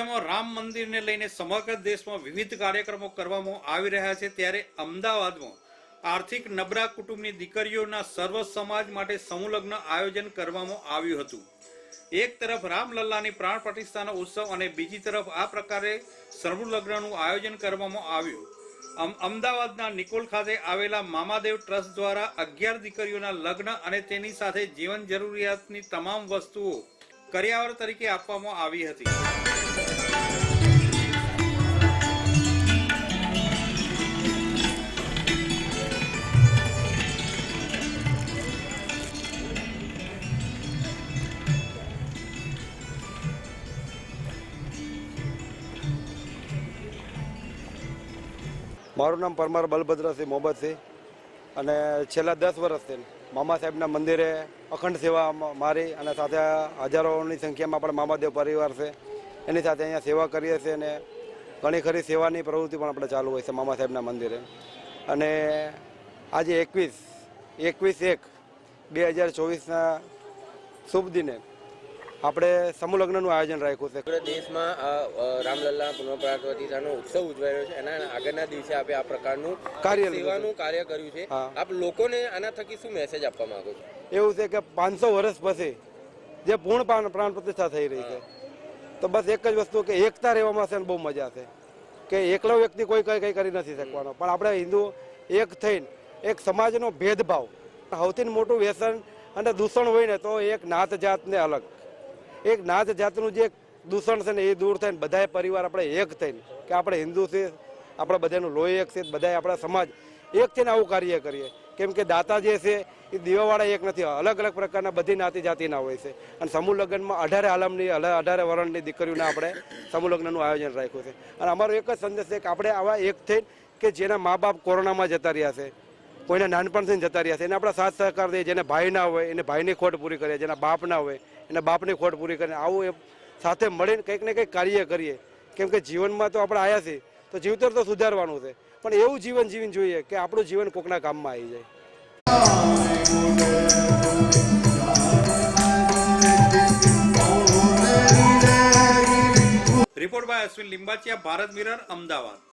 રામ મંદિરને લઈને સમગ્ર દેશમાં વિવિધ કાર્યક્રમો કરવામાં આવી રહ્યા છે. ત્યારે અમદાવાદમાં આર્થિક નબળા કુટુંબની દીકરીઓના સર્વ સમાજ માટે સમુલગ્ન આયોજન કરવામાં આવ્યું હતું. એક તરફ રામલલ્લાની પ્રાણ પ્રતિષ્ઠાનો ઉત્સવ અને બીજી તરફ આ પ્રકારે સમૂહલગ્નનું આયોજન કરવામાં આવ્યું. અમ- અમદાવાદના નિકોલ ખાતે આવેલા મામાદેવ ટ્રસ્ટ દ્વારા અગિયાર દીકરીઓના લગ્ન અને તેની સાથે જીવન જરૂરિયાતની તમામ વસ્તુઓ કરિયાવર તરીકે આપવામાં આવી હતી. મારું નામ પરમાર બલભદ્રસિંહ મોહમ્મદસિંહ અને છેલ્લા દસ વર્ષથી મામા સાહેબના મંદિરે અખંડ સેવા મારી અને સાથે હજારોની સંખ્યામાં પણ મામાદેવ પરિવાર છે. એની સાથે અહીંયા સેવા કરીએ છીએ અને ઘણી ખરી સેવાની પ્રવૃત્તિ પણ આપણે ચાલુ હોય છે મામા સાહેબના મંદિરે. અને આજે એકવીસ એકવીસ એક બે હજાર ચોવીસના શુભ દિને આપણે સમૂહ લગ્નનું આયોજન રાખ્યું છે. દેશમાં રામલલ્લા પુનઃપ્રાણ ઉત્સવ ઉજવાયો છે એના આગળના દિવસે આપે આ પ્રકારનું કાર્ય સેવાનું કાર્ય કર્યું છે. આપ લોકોને આના થકી શું મેસેજ આપવા માંગો છો? એવું છે કે પાંચસો વર્ષ પછી જે પૂર્ણ પ્રાણ પ્રતિષ્ઠા થઈ રહી છે. તો બસ એક જ વસ્તુ કે એકતા રહેવામાં છે બહુ મજા છે. કે એકલો વ્યક્તિ કોઈ કંઈ કંઈ કરી નથી શકવાનો. પણ આપણે હિન્દુ એક થઈને એક સમાજનો ભેદભાવ. સૌથી મોટું વ્યસન અને દૂષણ હોય ને તો એક નાત જાતને અલગ. એક નાત જાતનું જે દૂષણ છે ને એ દૂર થઈને બધાએ પરિવાર આપણે એક થઈને, કે આપણે હિન્દુ છે, આપણા બધાનું લોહી એક છે બધાએ આપણા સમાજ એક થઈને આવું કાર્ય કરીએ. કેમ કે દાતા જે છે, એ દીવાવાળા એક નથી, અલગ અલગ પ્રકારના બધી નાતી જાતિના હોય છે. અને સમૂહ લગ્નમાં અઢારે આલમની, અઢા- અઢારે વરણની દીકરીઓને આપણે સમૂહ લગ્નનું આયોજન રાખ્યું છે. અને અમારો એક જ સંદેશ છે કે આપણે આવા એક થઈને કે જેના મા બાપ કોરોનામાં જતા રહ્યા છે. કોઈને નાનપણથી જતા રહ્યા છે. એને આપણે સાથ સહકાર દઈએ જેને ભાઈ ના હોય, એને ભાઈની ખોટ પૂરી કરીએ, જેના બાપ ના હોય, એને બાપની ખોટ પૂરી કરીને આવું એ સાથે મળીને કંઈક ને કંઈક કાર્ય કરીએ. કેમ કે જીવનમાં તો આપણે આવ્યા છીએ, તો જીવતર તો સુધારવાનું છે. પણ એવું જીવન જીવીને જોઈએ કે આપણું જીવન કોકના કામમાં આવી જાય. Report by Ashwin Limbachiya, Bharat Mirror, Ahmedabad.